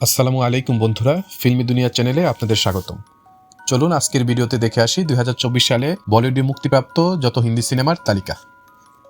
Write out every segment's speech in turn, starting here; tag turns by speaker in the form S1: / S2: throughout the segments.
S1: আসসালামু আলাইকুম বন্ধুরা, ফিল্মি দুনিয়া চ্যানেলে আপনাদের স্বাগতম। চলুন আজকের ভিডিওতে দেখে আসি দুই হাজার চব্বিশ সালে বলিউডে মুক্তিপ্রাপ্ত যত হিন্দি সিনেমার তালিকা।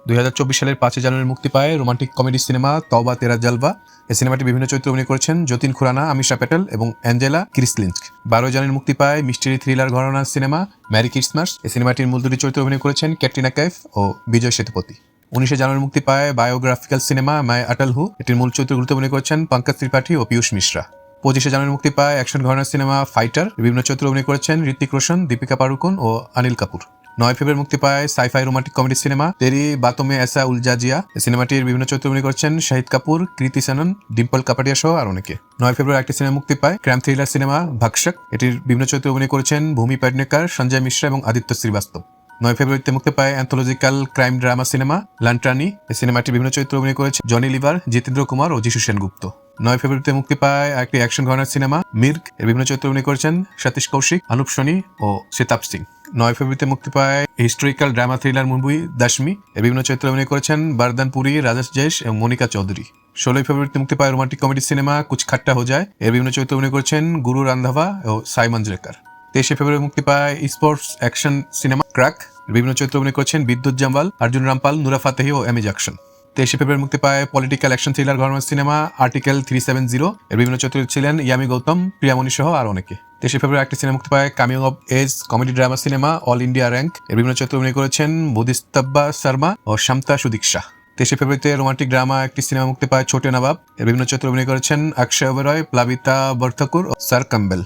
S1: দুই হাজার চব্বিশ সালের পাঁচই জানুয়ারি মুক্তি পায় রোমান্টিক কমেডি সিনেমা তওবা তেরা জালবা। এই সিনেমাটি বিভিন্ন চরিত্র অভিনয় করেছেন যতীন খুরানা আমিষা প্যাটেল এবং অ্যাঞ্জেলা ক্রিসলিঞ্চ বারো জানুয়ারি মুক্তি পায় মিস্ট্রি থ্রিলার ঘরানার সিনেমা ম্যারি ক্রিসমাস এই সিনেমাটির মূল দুটি চরিত্র অভিনয় করেছেন ক্যাটরিনা কাইফ ও বিজয় সেতুপতি। উনিশে জানুয়ারি মুক্তি পায় বায়োগ্রাফিক্যাল সিনেমা মায় আটাল হু। এটির মূল চরিত্র গুরুত্ব অভিনয় করেছেন পঙ্কজ ত্রিপাঠী ও পীয়ূষ মিশ্রা। পঁচিশে জানুয়ারি মুক্তি পায় অ্যাকশন ঘরানার সিনেমা ফাইটার। বিভিন্ন চরিত্রে অভিনয় করেছেন ঋতিক রোশন, দীপিকা পাড়ুকোন ও অনিল কাপুর। নয় ফেব্রুয়ারি মুক্তি পায় sci fi romantic comedy cinema Teri Baaton Mein Aisa Uljha Jiya এই সিনেমাটির বিভিন্ন চরিত্র অভিনয় করেছেন শাহিদ কাপুর, কৃতি সেনন, ডিম্পল কাপাডিয়া সহ আর অনেকে। নয় ফেব্রুয়ারি একটি সিনেমা মুক্তি পায় ক্রাইম থ্রিলার সিনেমা ভাকসক এটির বিভিন্ন চরিত্রে অভিনয় করেছেন ভূমি পেডনেকার, সঞ্জয় মিশ্রা এবং আদিত্য শ্রীবাস্তব। নয় ফেব্রুয়ারিতে মুক্তি পায় anthological crime drama cinema Lantrani এই সিনেমাটি বিভিন্ন চরিত্রে অভিনয় করেছে জনি লিভার জিতেন্দ্র কুমার ও যিশু সেনগুপ্ত নয় ফেব্রুয়ারিতে মুক্তি পায় একটি অ্যাকশন ঘরানার সিনেমা মির্গ এর বিভিন্ন চরিত্রে অভিনয় করেছেন সতীশ কৌশিক অনুপ সোনি ও সেতাব সিং নয় ফেব্রুয়ারিতে মুক্তি পায় historical drama thriller movie Dashmi এর বিভিন্ন চরিত্রে অভিনয় করেছেন বারদান পুরী রাজেশ জেশ এবং মনিকা চৌধুরী ষোলোই ফেব্রুয়ারিতে মুক্তি পায় রোমান্টিক কমেডি সিনেমা কুচ খাট্টা হো যায় এর বিভিন্ন চরিত্রে অভিনয় করেছেন গুরু রান্ধাভা ও সাই মঞ্জরেকার তেইশে ফেব্রুয়ারি মুক্তি পায় স্পোর্টস অ্যাকশন সিনেমা ক্র্যাক বিভিন্ন চরিত্রে অভিনয় করেছেন বিদ্যুৎ জাম্বাল অর্জুন রামপাল, নুরা ফাতেহি ও এমি জ্যাকসন তেইশে ফেব্রুয়ারি মুক্তি পায় political action thriller ঘরনার cinema Article three seven zero এর বিভিন্ন চরিত্রে ছিলেন ইয়ামি গৌতম প্রিয়ামণি সহ আর অনেকে। তেইশে ফেব্রুয়ারি একটি সিনেমা মুক্তি পায় coming of age comedy drama cinema All India Rank এর বিভিন্ন চরিত্রে অভিনয় করেছেন বুদিস্তাব্বা শর্মা ও শামতা সুদীক্ষা তেইশে ফেব্রুয়ারিতে রোমান্টিক ড্রামা একটি সিনেমা মুক্তি পায় ছোটে নবাব। এর বিভিন্ন চরিত্রে অভিনয় করেছেন অক্ষয় ওবেরয় প্লাবিতা বর্থকুর ও স্যার কাম্বেল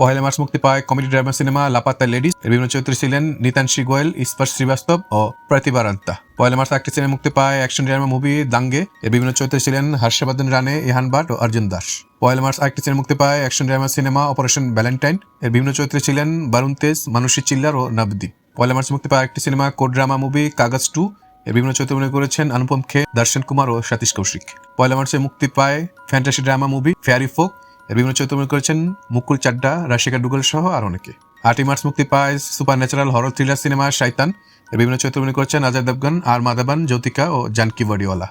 S1: পহেলা মার্চ মুক্তি পায় comedy drama cinema Laapataa Ladies. এর বিভিন্ন চরিত্রে ছিলেন নিতাংশী গোয়েল স্পর্শ শ্রীবাস্তব ও প্রতিভা রান্তা। পয়লা মার্চ একটি সিনেমা মুক্তি পায় অ্যাকশন ড্রামা মুভি দাঙ্গে। এর বিভিন্ন চরিত্রে ছিলেন হর্ষবর্ধন রানে ইহান ভাট ও অর্জুন দাস। পয়লা মার্চ একটি সিনেমা মুক্তি পায় action drama cinema Operation Valentine. এর বিভিন্ন চরিত্রে ছিলেন বারুণ তেজ মানুষী চিল্লার ও নবদ্বীপ পয়লা মার্চ মুক্তি পায় একটি cinema court drama movie Kaagaz two. এর বিভিন্ন চরিত্রে অভিনয় করেছেন অনুপম খে, দর্শন কুমার ও সতীশ কৌশিক। পয়লা মার্চে মুক্তি পায় fantasy drama movie Fairy Folk. চরিত্রে অভিনয় করেছেন মুকুল চাড্ডা, রাশিকা ডুগল সহ আর অনেকে। আটই মার্চ মুক্তি পায় supernatural horror, thriller, cinema Shaitaan চরিত্রে অভিনয় করেছেন অজয় দেবগন, আর মাদাবান, জ্যোতিকা ও জানকি বডিওয়ালা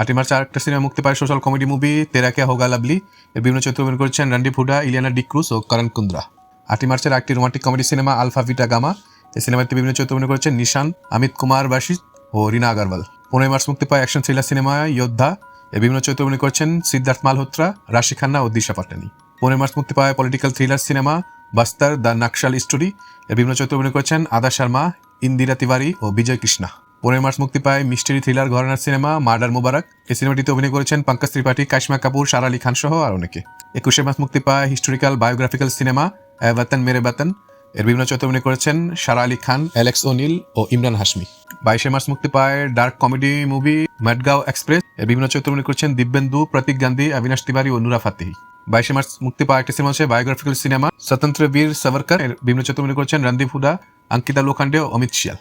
S1: আটই মার্চ আরেকটা সিনেমা, মুক্তি পায়, সোশ্যাল কমেডি মুভি তেরাকে হোগা, লাভলি। এর বিভিন্ন চরিত্রে করেছেন রান্ডি ফুডা ইলিয়ানা ডিক্রুস ও করণ কুন্দ্রা। আটই মার্চের একটি romantic comedy cinema, Alpha Beta Gamma. এই সিনেমাতে বিভিন্ন চরিত্রে করেছেন নিশান, অমিত কুমার বাসিত ও রিনা আগারওয়াল। পনেরোই মার্চ মুক্তি পায় অ্যাকশন থ্রিলার সিনেমা যোদ্ধা। এর বিভিন্ন চরিত্রে করেছেন সিদ্ধার্থ মালহোত্রা, রাশি খান্না ও দিশা পাটানি। পনেরো মার্চ মুক্তি পায় political thriller cinema Bastar The Naxal Story. এর বিভিন্ন চরিত্রে করেছেন আদা শর্মা, ইন্দিরা তিওয়ারি ও বিজয় কৃষ্ণা। পনেরো মার্চ মুক্তি পায় মিস্ট্রি থ্রিলার ঘরানার সিনেমা মার্ডার মুবারক। এই সিনেমাটিতে অভিনয় করেছেন পঙ্কজ ত্রিপাঠী, কাশমা কাপুর, সারা আলী খান সহ আর অনেকে। একুশে মার্চ মুক্তি পায় historical biographical cinema, Ae Watan Mere Watan. এর বিভিন্ন চরিত্রে অভিনয় করেছেন সারা আলী খান, অ্যালেক্স ওনিল ও ইমরান হাসমি বাইশে মার্চ মুক্তি পায় dark comedy movie Madgaon Express. এর বিভিন্ন চরিত্রে অভিনয় করেছেন দিব্যেন্দু, প্রতীক গান্ধী, অবিনাশ তিওয়ারি ও নুরা ফাতেহি। বাইশে মার্চ মুক্তি পায় একটি সিনেমা হচ্ছে বায়োগ্রাফিক্যাল সিনেমা, স্বতন্ত্র বীর সাভারকার এর বিভিন্ন চরিত্রে অভিনয় করেছেন রণদীপ হুডা, অঙ্কিতা লোখান্ডে ও অমিত শিয়াল।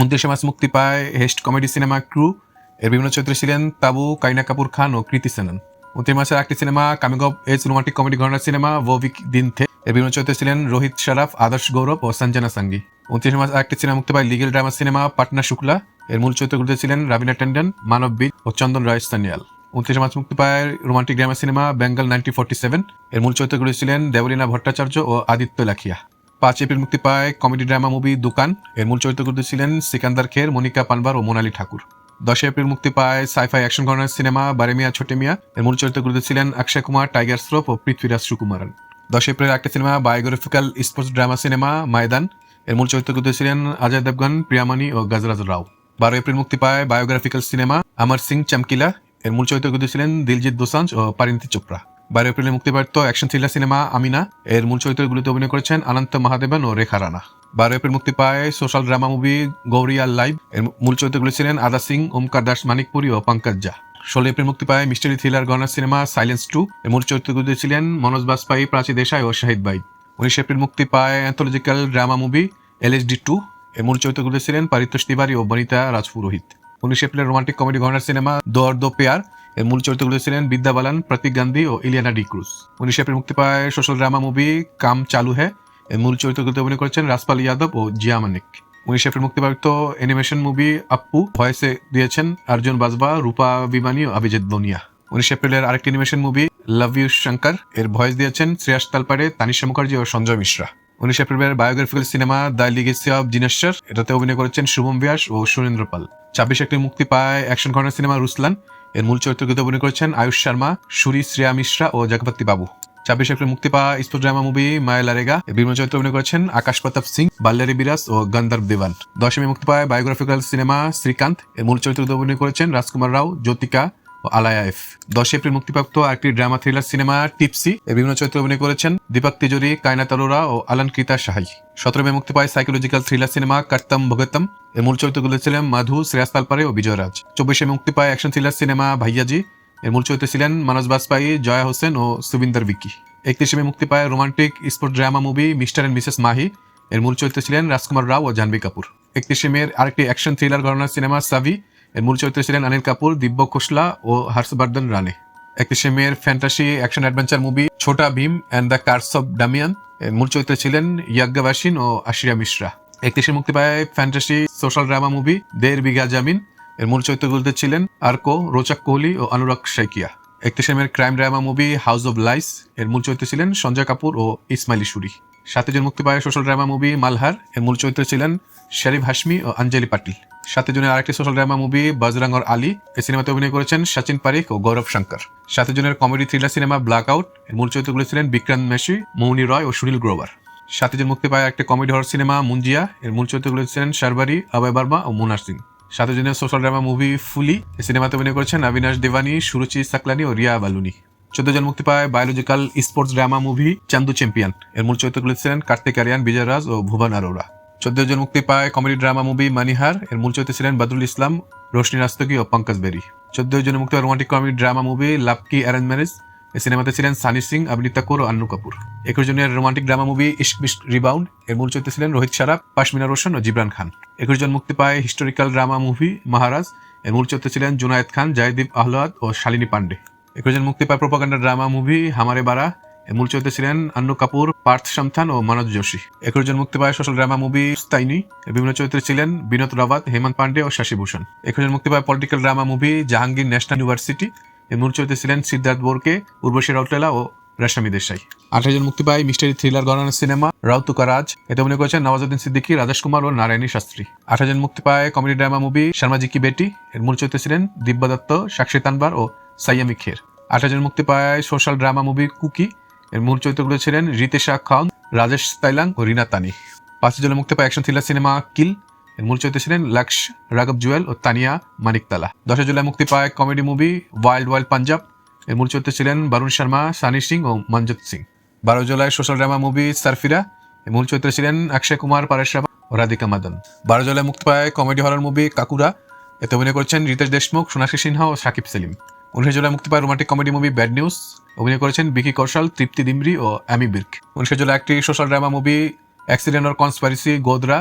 S1: উনত্রিশে মার্চ মুক্তি পায় হেস্ট কমেডি সিনেমা ক্রু। এর বিভিন্ন চরিত্রে ছিলেন তাবু, কাইনা কাপুর খান ও কৃতি সেনন। উনত্রিশ মাসের একটি cinema, coming age romantic comedy ঘটনার সিনেমা ভৌবিক দিন থে। এর বিভিন্ন চরিত্রে ছিলেন রোহিত শরাফ আদর্শ গৌরব ও সঞ্জনা সাঙ্গি। উনত্রিশ মাস একটি সিনেমা মুক্তি পায় legal drama cinema Patna Shukla. এর মূল চরিত্রগুলিতে ছিলেন রাবিনা ট্যান্ডন মানব বীর ও চন্দন রায় সানিয়াল। উনত্রিশ মার্চ মুক্তি পায় romantic drama cinema Bengal nineteen forty seven. এর মূল চরিত্রগুলি ছিলেন দেবলীনা ভট্টাচার্য ও আদিত্য লাখিয়া। পাঁচ এপ্রিল মুক্তি পায় কমেডি ড্রামা মুভি দোকান। এর মূল চরিত্রগুলি ছিলেন সিকান্দার খের, মনিকা পানবার ও মোনালি ঠাকুর। দশই এপ্রিল মুক্তি পায় সাইফাই অ্যাকশন ঘটনার সিনেমা বারেমিয়া ছোটে মিয়া। এর মূল চরিত্রগুলিতে ছিলেন অক্ষয় কুমার, টাইগার শ্রফ ও পৃথ্বীরাজ সুকুমারন। দশ এপ্রিল একটা cinema biographical sports drama cinema Maidaan এর মূল চরিত্রগুলিতে ছিলেন অজয় দেবগন, প্রিয়ামণি ও গজরাজ রাও। বারো এপ্রিল মুক্তি পায় বায়োগ্রাফিক্যাল সিনেমা অমর সিং চমকিলা। এর মূল চরিত্রগুলি ছিলেন দিলজিৎ দোসাঞ্জ ও পারিনীতি চোপড়া। বারো এপ্রিলে মুক্তিপ্রাপ্ত অ্যাকশন থ্রিলার সিনেমা আমিনা। এর মূল চরিত্রগুলিতে অভিনয় করেছেন অনন্ত মহাদেবন ও রেখা রানা। বারো এপ্রিল মুক্তি পায় social drama movie Gauraiya Live এর মূল চরিত্রগুলি ছিলেন আদা সিং, ওমকার দাস মানিকপুরি ও পঙ্কজ জা ষোলো এপ্রিল মুক্তি পায় মিস্টারি থ্রিলার গনার সিনেমা সাইলেন্স টু এর মূল চরিত্রগুলি ছিলেন মনোজ বাজপাই প্রাচী দেশাই ও শাহিদ বাই উনিশ এপ্রিল মুক্তি পায় anthological drama movie LSD two এর মূল চরিত্রগুলি ছিলেন পারিতোষ তিওয়ারি ও বনিতা রাজপুরোহিত। উনিশ এপ্রিল রোমান্টিক কমেডি ঘটনার সিনেমা দোয়ার দো পেয়ার। এর মূল চরিত্রগুলো ছিলেন বিদ্যা বালান, প্রতীক গান্ধী ও ইলিয়ানা ডিক্রুজ উনিশ এপ্রিল মুক্তি পায় সোশ্যাল ড্রামা মুভি কাম চালু হ্যাঁ এর মূল চরিত্রগুলোতে অভিনয় করেছেন রাজপাল যাদব ও জিয়া মানিক। উনিশ এপ্রিল মুক্তিপ্রাপ্ত অ্যানিমেশন মুভি আপ্পু ভয়েসে দিয়েছেন অর্জুন বাজবা রূপা বিমানী ও অভিজিৎ বনিয়া উনিশ এপ্রিলের আরেকটি animation movie Love You Shankar এর ভয়েস দিয়েছেন শ্রেয়াস তালপাড়ে তানিশা মুখার্জি ও সঞ্জয় মিশ্রা। উনিশ এপ্রিলের biographical cinema The Legacy of Jineshwar এটাতে অভিনয় করেছেন শুভম ব্যাস ও সুরেন্দ্র পাল। ছাব্বিশ একটি মুক্তি পায় অ্যাকশন ঘটনার সিনেমা রুসলান এর মূল চরিত্রগুলোতে অভিনয় করেছেন আয়ুষ শর্মা, সুরি শ্রেয়া মিশ্রা ও জগপতি বাবু। ছাব্বিশ এপ্রিল মুক্তি পাওয়া ড্রামা মুভি মায়া লারেগা। বিভিন্ন চরিত্রে অভিনয় করেছেন আকাশ প্রতাপ সিং বাল্লারি বিরাজ ও গন্ধার্ব দেবান দশমী মুক্তি পায় বায়োগ্রাফিক্যাল সিনেমা শ্রীকান্ত। এর মূল চরিত্র অভিনয় করেছেন রাজকুমার রাও, জ্যোতিকা ও আলায়া এফ। দশ এপ্রিল মুক্তিপ্রাপ্ত একটি ড্রামা থ্রিলার সিনেমা টিপসি। এর বিভিন্ন চরিত্রে অভিনয় করেছেন দীপক তিজোরি কায়নাত অরোরা ও আলান কৃতা সাহাই। সতেরো মে মুক্তি পায় psychological thriller cinema Kartam Bhugtam. এর মূল চরিত্রগুলো ছিলেন মাধু, শ্রেয়াস তালপারে ও বিজয়রাজ। চব্বিশে মুক্তি পায় অ্যাকশন থ্রিলার সিনেমা ভাইয়াজি। এর মূল চরিত্রে ছিলেন মানস বাজপাই জয়া হোসেন ও সুবিন্দর বিকি একত্রিশে মে মুক্তি পায় romantic sport drama movie Mr and Mrs Mahi. এর মূল চরিত্রে ছিলেন রাজকুমার রাও ও জাহ্নবী কাপুর। একত্রিশে মেয়ের আরেকটি অ্যাকশন থ্রিলার ঘটনার সিনেমা সাভি। এর মূল চরিত্রে ছিলেন অনিল কাপুর, দিব্য খোসলা ও হর্ষবর্ধন রানে একত্রিশে মেয়ের fantasy action adventure movie Chhota Bheem and the Curse of Damyaan. এর মূল চরিত্রে ছিলেন ইয়াজ্ঞাবাসিন ও আশিয়া মিশ্রা। একত্রিশে মুক্তি পায় ফ্যান্টাসি সোশ্যাল ড্রামা মুভি দেড় বিঘা জামিন। এর মূল চরিত্রগুলোতে ছিলেন আরকো, রোচাক কোহলি ও অনুরাগ সাইকিয়া একত্রিশে মেয়ের crime drama movie House of Lies, এর মূল চরিত্রে ছিলেন সঞ্জয় কাপুর ও ইসমাইলি সুরি। সাথে জন মুক্তি পায় সোশ্যাল ড্রামা মুভি মালহার, এর মূল চরিত্রে ছিলেন শরীফ হাসমি ও অঞ্জলি পাটিল। সাথে জনের আরেকটি social drama movie Bajrang Aur Ali এই সিনেমাতে অভিনয় করেছেন সচিন পারিক ও গৌরব শঙ্কর। সাথে জনের comedy thriller cinema black out, এর মূল চরিত্রগুলো ছিলেন বিক্রান্ত মেশি মৌনি রয় ও সুনীল গ্রোভার। সাথে জন মুক্তি পায় একটা কমেডি হর সিনেমা মুঞ্জিয়া, এর মূল চরিত্রগুলো ছিলেন শারবারি, অভয় বার্মা ও মুনার সিং। সাথে জনের সোশ্যাল ড্রামা মুভি ফুলি সিনেমাতে অভিনয় করেছেন অবিনাশ দেবানি সুরুচি সাকলানি ও রিয়া বালুনি। চোদ্দ জন মুক্তি পায় biological sports drama movie Chandu Champion এর মূল চরিত্রগুলো ছিলেন কার্তিক আরিয়ান, বিজয় রাজ ও ভুবন আরোরা। চোদ্দ জন মুক্তি পায় কমেডি ড্রামা মুভি মানিহার এর মূল চরিত্রে ছিলেন বদরুল ইসলাম, রোশনী রাস্তকি ও পঙ্কজ বেরি। চোদ্দ জন মুক্তি পায় romantic comedy drama movie Luv Ki Arrange Marriage এই সিনেমাতে ছিলেন সানি সিং অভিনীতা কৌর ও আন্নু কাপুর। একুশ জনের romantic drama movie Ishq Vishk Rebound, এর মূল চরিত্রে ছিলেন রোহিত সারাফ পাশমিনা রোশন ও জিবরান খান। একুশ জন মুক্তি পায় হিস্টোরিক্যাল ড্রামা মুভি মহারাজ, এর মূল চরিত্রে ছিলেন জুনায়েদ খান, জয়দীপ আহলাদ ও শালিনী পান্ডে। একুশ জন মুক্তি পায় প্রোপাগান্ডা ড্রামা মুভি হামারে বারা, এর মূল চরিত্রে ছিলেন আন্নু কাপুর, পার্থ সামথান ও মনোজ যোশী। একুশ জন মুক্তি পায় সোশ্যাল ড্রামা মুভি স্তাইনি বিভিন্ন চরিত্রে ছিলেন বিনোদ রাভাত হেমন্ত পান্ডে ও শশী ভূষণ। একুশ জন মুক্তি পায় political drama movie Jahangir National University এর মূল চরিত্রে ছিলেন সিদ্ধার্থ বোরকে, উর্বশী রাউটেলা ও রেশমি দেশাই। আঠাশ জন মুক্তি পায় মিস্টারি থ্রিলার ঘরানার সিনেমা রাউতুকা রাজ এতে অভিনয় করেছেন নওয়াজুদ্দিন সিদ্দিকী, রাজেশ কুমার ও নারায়ণী শাস্ত্রী। আঠাশ জন মুক্তি পায় কমেডি ড্রামা মুভি শর্মাজি কি বেটি। এর মূল চরিত্রে ছিলেন দিব্য দত্ত, সাক্ষী তানবার ও সাইয়ামি খের আঠাশ জন মুক্তি পায় সোশ্যাল ড্রামা মুভি কুকি। এর মূল চরিত্রগুলো ছিলেন রিতেশা খান, রাজেশ তাইলাং ও রিনা তানি। পাঁচ জন মুক্তি পায় অ্যাকশন থ্রিলার সিনেমা কিল। এর মূল চরিত্রে ছিলেন লক্ষ রাঘব জুয়েল ও তানিয়া মানিকতালা। দশ জুলাই মুক্তি পায় comedy movie Wild Wild Punjab. এর মূল চরিত্রে ছিলেন বরুণ শর্মা, সানি সিং ও মনজিৎ সিং। বারো July social drama movie Sarfira. এর মূল চরিত্রে ছিলেন অক্ষয় কুমার, পারেশ রাভা ও রাধিকা মাদন। বারো জুলাই মুক্তি পায় কমেডি হরর মুভি কাকুরা। এতে অভিনয় করছেন রিতেশ দেশমুখ, সোনাক্ষী সিনহা ও সাকিব সেলিম। উনিশে জুলাই মুক্তি পায় romantic comedy movie Bad News. অভিনয় করেছেন বিকি কৌশল, তৃপ্তি দিমরি ও অ্যামি বির্ক। উনিশে জুলাই একটি social drama movie, Accident or Conspiracy Godhra.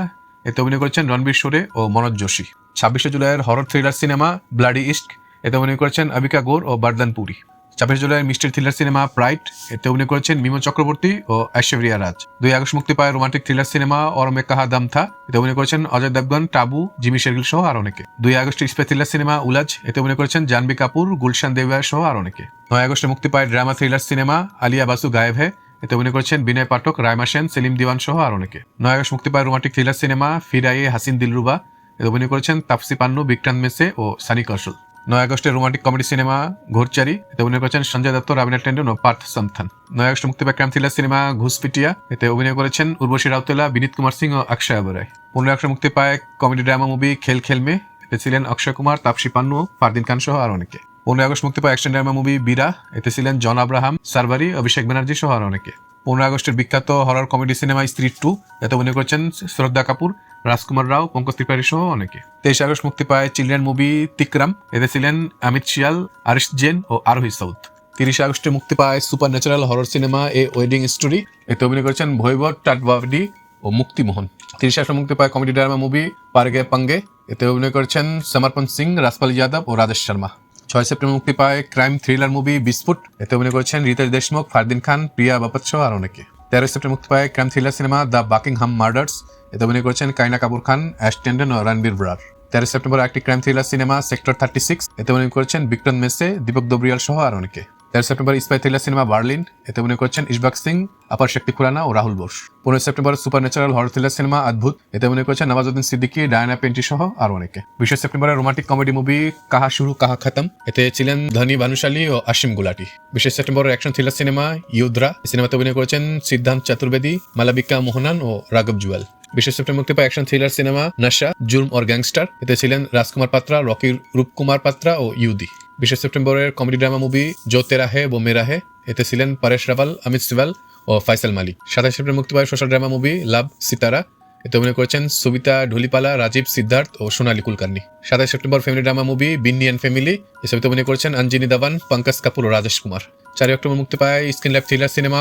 S1: এতে অভিনয় করেছেন রণবীর সোরে ও মনোজ যোশী। ছাব্বিশে জুলাইয়ের horror thriller cinema bloody Ishq এতে অভিনয় করেছেন অবিকা গোর ও বারদান পুরি। ছাব্বিশে July mystery thriller cinema fright এতে অভিনয় করেছেন মিমো চক্রবর্তী ও ঐশ্বরিয়া রাজ। দুই আগস্ট মুক্তি পায় রোমান্টিক থ্রিলার সিনেমা অরমে কাহা দামথা এতে অভিনয় করেছেন অজয় দেবগন, টাবু, জিমি শেরগিল সহ আর অনেকে। দুই August spy thriller cinema Ulajh, এতে অভিনয় করেছেন জাহ্নবী কাপুর, গুলশান দেবিয়া সহ আর অনেকে। নয় আগস্টে মুক্তি পায় drama thriller cinema Aliya Basu Gayab Hai এতে অভিনয় করেছেন বিনয় পাঠক, রায়মা সেন, সেলিম দিওয়ান সহ আর অনেকে। নয় আগস্ট মুক্তি পায় romantic thriller cinema Phir Aayi Haseen Dillruba. এতে অভিনয় করেছেন তাপসি পান্নু, বিক্রান্ত মেসে ও সানি কৌশল। নয় আগস্টের রোমান্টিক কমেডি সিনেমা, ঘোরচারি। এতে অভিনয় করেছেন সঞ্জয় দত্ত রাবিনা টেন্ডন ও পার্থ সান্থান। নয় আগস্ট মুক্তি পায় ক্রাম থ্রিলার সিনেমা, ঘুষপিটিয়া। এতে অভিনয় করেছেন উর্বশী রাউতেলা, বিনীত কুমার সিং ও অক্ষয় অবরায়। পনেরো আগস্টে মুক্তি পায় কমেডি, ড্রামা, মুভি, খেল, খেলমে। এতে ছিলেন অক্ষয় কুমার, তাপসী পান্নু ও ফারদিন খান সহ আর অনেকে। পনেরো আগস্ট মুক্তি পায় অ্যাকশন ড্রামা মুভি বীরা এতে ছিলেন জন আব্রাহাম, সারবারি, অভিষেক ব্যানার্জি সহ আর অনেকে। পনেরো আগস্টের বিখ্যাত horror comedy cinema Stree two, এতে অভিনয় করেছেন শ্রদ্ধা কাপুর, রাজকুমার রাও, পঙ্কজ ত্রিপাঠী সহ অনেকে। তেইশ আগস্ট মুক্তি পায় চিলড্রেন মুভি তিকরাম এতে ছিলেন অমিত শিয়াল, আরিশ জেন ও আরোহী সাউথ তিরিশে আগস্টে মুক্তি পায় supernatural horror cinema A Wedding Story এতে অভিনয় করেছেন ভৈবব টাটবাডি ও মুক্তিমোহন তিরিশে আগস্টে মুক্তি পায় কমেডি ড্রামা মুভি পারগে পাঙ্গে, এতে অভিনয় করেছেন সমর্পণ সিং, রাজপাল যাদব ও রাজেশ শর্মা। ছয় সেপ্টেম্বর মুক্তি পায় ক্রাইম থ্রিলার মুভি বিস্ফুট। এতে অভিনয় করেছেন রিতেশ দেশমুখ, ফারদিন খান, প্রিয়া বাপত সহ আর অনেকে। তেরো সেপ্টেম্বর মুক্তি পায় crime thriller cinema The Buckingham Murders. এতে অভিনয় করেছেন কাইনা কাপুর খান অ্যাশ টেন্ডন ও রণবীর ব্রার। তেরো সেপ্টেম্বর একটি crime thriller cinema Sector thirty six. এতে অভিনয় করেছেন বিক্রম মেসে, দীপক দোবরিয়াল সহ আর অনেকে। তেরো September spy thriller cinema Berlin, এতে অভিনয় করেছেন ইশবাক সিং, আপার শক্তি খুরানা ও রাহুল বোস। পনেরো September supernatural horror thriller cinema Adbhut, এতে অভিনয় করেছেন নওয়াজুদ্দিন সিদ্দিকী, ডায়না পেন্টি সহ আরও অনেকে। বিশে সেপ্টেম্বরের রোমান্টিক কমেডি মুভি কাহা শুরু, কাহা খাতাম, এতে ছিলেন ধনী ভানুশালী ও আসিম গুলাটি। বিশে সেপ্টেম্বরের অ্যাকশন থ্রিলার সিনেমা ইউদ্রা সিনেমাতে অভিনয় করেছেন সিদ্ধান্ত চতুর্বেদী, মালাবিকা মোহনান ও রাঘব জুয়াল। বিশে সেপ্টেম্বর মুক্তি পায় action thriller cinema Nasha Jurm Aur gangster, এতে ছিলেন রাজকুমার পাত্রা, রকি রূপকুমার পাত্রা ও ইউদি। বিশে সেপ্টেম্বরের কমেডি ড্রামা মুভি জো তেরা হে, বো মেরা হে, এতে ছিলেন পারেশ রাভাল, অমিত সিভাল ও ফাইসাল মালিক। সাতাশ সেপ্টেম্বর মুক্তি পায় social drama movie Love Sitara. এতে অভিনয় করেছেন সুবিতা ঢুলিপালা, রাজীব সিদ্ধার্থ ও সোনালী কুলকার্নি। সাতাশ September family drama movie Binny and Family ছবিতে অভিনয় করেছেন অঞ্জিনী দাবান পঙ্কজ কাপুর ও রাজেশ কুমার। চারই অক্টোবর মুক্তি পায় screen life thriller cinema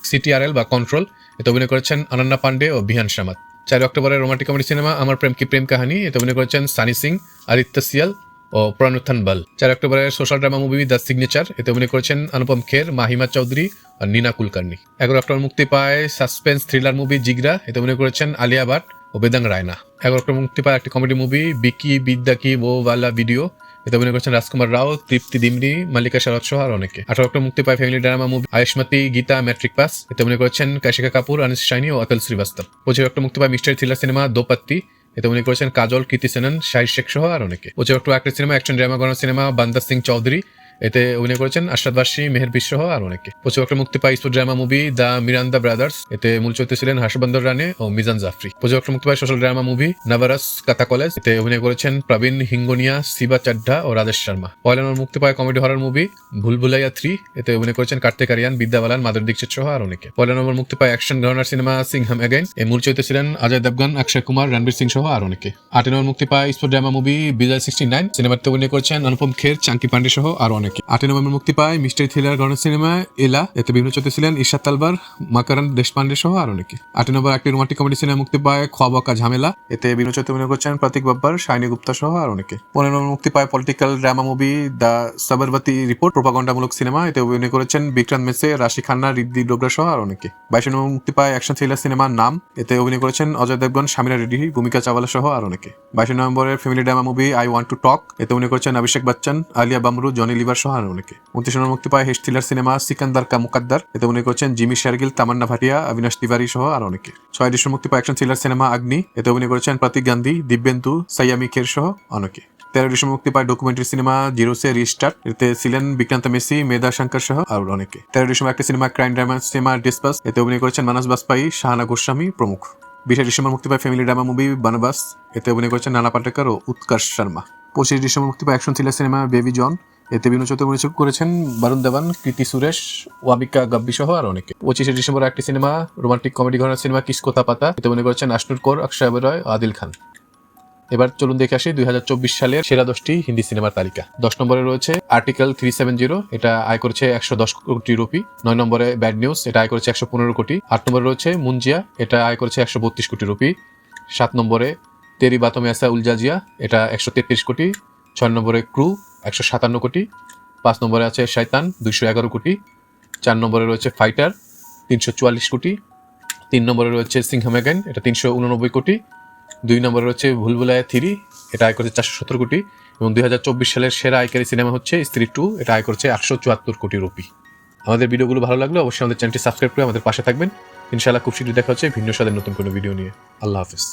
S1: CTRL বা কন্ট্রোল এতে অভিনয় করেছেন অনন্যা পান্ডে ও বিহান সামাত চারই অক্টোবরের রোমান্টিক কমেডি সিনেমা আমার প্রেম কি প্রেম কাহিনী, এতে অভিনয় করেছেন সানি সিং, আদিত্য সিয়াল ও প্রণুত্থান বল। চার অক্টোবরের social drama movie The Signature, এতে অভিনয় করেছেন অনুপম খের, মাহিমা চৌধুরী আর নীনা কুলকার্নি। এগারো অক্টোবর মুক্তি পায় সাসপেন্স থ্রিলার মুভি জিগরা, এতে অভিনয় করেছেন আলিয়া ভাট ও বেদাং রায়না। এগারো অক্টোবর মুক্তি পায় একটি কমেডি মুভি, বিকি বিদ্যা কি ও ওয়ালা ভিডিও, এতে অভিনয় করেছেন রাজকুমার রাও, তৃপ্তি দিমরি, মালিকা শরৎ সহ আর অনেকে। আঠারো অক্টোবর মুক্তি পায় family drama movie Ayushmati, Geeta, matric pass, এতে অভিনয় করেছেন কাশিকা কাপুর, আনিস শাইনি ও অতল শ্রীবাস্তব। পঁচিশ অক্টোবর মুক্তি পায় মিস্টার থ্রিলার সিনেমা দোপাত্তি এতে উনি করেছেন কাজল, কীর্তি সেনন, শাহির শেখ সহ আর অনেকে। ওচে একটু একটা সিনেমা অ্যাকশন ড্রামা গণ সিনেমা বান্দার সিং চৌধুরী এতে অভিনয় করেছেন আশরাদ বাসী মেহের বিশ্ব সহ আর অনেকে পঁচিশ মুক্তি পায় ইস্পো drama movie The Miranda Brothers এতে মূল চরিত্রে ছিলেন হর্ষবন্দর রানে ও মিজান জাফরি। পঁচিশ মুক্তি পায় সোশ্যাল ড্রামা মুভি নাভারাস কাতা কলেজ এতে অভিনয় করেছেন প্রবীণ হিঙ্গনিয়া, শিবা চাড্ডা ও রাজেশ শর্মা। পয়লা নম্বর মুক্তি পায় comedy horror movie Bhool Bhulaiyaa three এতে অভিনয় করেছেন কার্তিক আরিয়ান, বিদ্যা বালান মাদুর দীক্ষিত সহ আর অনেকে। পয়লা নম্বর মুক্তি পায় অ্যাকশন ঘরানার সিনেমা সিংহাম অ্যাগেন এই মূল চরিত্রে ছিলেন অজয় দেবগান, অক্ষয় কুমার, রণবীর সিং সহ আর অনেকে। আট নম্বর মুক্তি পায় sport drama movie Vijay sixty nine সিনেমাতে অভিনয় করেছেন অনুপম খের, চাঙ্কি পান্ডে সহ আর অনেকে। আট নভেম্বর মুক্তি পায় মিস্টার থ্রিলার গণের সিনেমা এলা, এতে বিভিন্ন চরিত্রে ছিলেন ঈশাদ তালবার, মাকারান, দেশপান্ডে সহ আর অনেকে আট নম্বর একটি রোমান্টিক কমেডি সিনেমা মুক্তি পায় খোয়াবকা ঝামেলা, এতে বিভিন্ন চরিত্রে অভিনয় করছেন প্রতীক বাব্বার শাইনী গুপ্তা সহ আর অনেকে পনেরো নম্বর মুক্তি পায় political drama movie The Sabarmati Report প্রপাগন্ডামূলক cinema এতে অভিনয় করেছেন বিক্রান্ত মেসে, রাশি খান্না রিদ্দি ডোগরা সহ আর অনেকে বাইশ নম্বর মুক্তি পায় অ্যাকশন থ্রিলার সিনেমা নাম, এতে অভিনয় করেছেন অজয় দেবগন শামিরা রেড্ডি, ভূমিকা চাওয়ালা সহ আর অনেকে বাইশ নভেম্বরের family drama movie I Want To Talk এতে অভিনয় করেছেন অভিষেক বচ্চন, আলিয়া বামরু, জনি লিভার আর অনেকে উনত্রিশ নম্বর মুক্তি পায় হেস থ্রিলার সিনেমা সিকান্দার কা মুকাদ্দার। এতে অভিনয় করেছেন জিমি শেরগিল, তামান্না ভাটিয়া, অবিনাশ তিওয়ারি সহ আর অনেকে। ছয় ডিসেম্বর মুক্তি পায় অ্যাকশন থ্রিলার সিনেমা আগ্নি। এতে অভিনয় করেছেন প্রতীক গান্ধী, দিব্যেন্দু, সাইয়ামি খের সহ অনেকে। তেরো ডিসেম্বর মুক্তি পায় documentary cinema Zero Se Restart. এতে ছিলেন বিক্রান্ত মেসি, মেধা শঙ্কর সহ আর অনেকে। তেরো ডিসেম্বর একটা cinema crime drama cinema Despatch এতে অভিনয় করেছেন মানস বাজপাই শাহানা গোস্বামী প্রমুখ। বিশে ডিসেম্বর মুক্তি পায় ফ্যামিলি ড্রামা মুভি বানবাস এতে অভিনয় করেছেন নানা পাটেকর ও উৎকর্ষ শর্মা। পঁচিশ ডিসেম্বর মুক্তি পায় action thriller cinema Baby John এতে অভিনয় করেছেন বরুণ দেবান কীর্তি সুরেশ, ওয়াবিকা গাব্বি সহ আর অনেকে। পঁচিশে ডিসেম্বর একটি সিনেমা, রোমান্টিক কমেডি ঘটনা সিনেমা কিসকোতা পাতা এতে মনে করেছেন আশনুর কোর, অক্ষয় রয় আদিল খান। এবার চলুন দেখে আসি দুই সালের সেরা দশটি হিন্দি সিনেমার তালিকা। দশ নম্বরে রয়েছে আর্টিকেল থ্রি সেভেন জিরো, এটা আয় করেছে একশো দশ কোটি রুপি। নয় নম্বরে ব্যাড নিউজ, এটা আয় করেছে একশো পনেরো কোটি। আট নম্বরে রয়েছে মুঞ্জিয়া এটা আয় করেছে একশো বত্রিশ কোটি রুপি। সাত নম্বরে তেরি বাতমে আসা উলজাজিয়া এটা একশো তেত্রিশ কোটি। ছয় নম্বরে ক্রু একশো সাতান্ন কোটি, পাঁচ নম্বরে আছে শয়তান, দুইশো এগারো কোটি, চার নম্বরে রয়েছে ফাইটার, তিনশো চুয়াল্লিশ কোটি, তিন নম্বরে রয়েছে সিংহাম অ্যাগেন এটা তিনশো উননব্বই কোটি, দুই নম্বরে রয়েছে ভুলভুলায় থ্রি, এটা আয় করেছে চারশো সতেরো কোটি, এবং দুই হাজার চব্বিশ সালের সেরা আয়কারী সিনেমা হচ্ছে স্ত্রী টু, এটা আয় করছে একশো চুয়াত্তর কোটি রুপি। আমাদের ভিডিওগুলো ভালো লাগলে অবশ্যই আমাদের চ্যানেলটি সাবস্ক্রাইব করে আমাদের পাশে থাকবেন। ইনশাআল্লাহ খুব শীঘ্রই দেখা হচ্ছে ভিন্ন স্বাদের নতুন কোনো ভিডিও নিয়ে। আল্লাহ হাফিজ।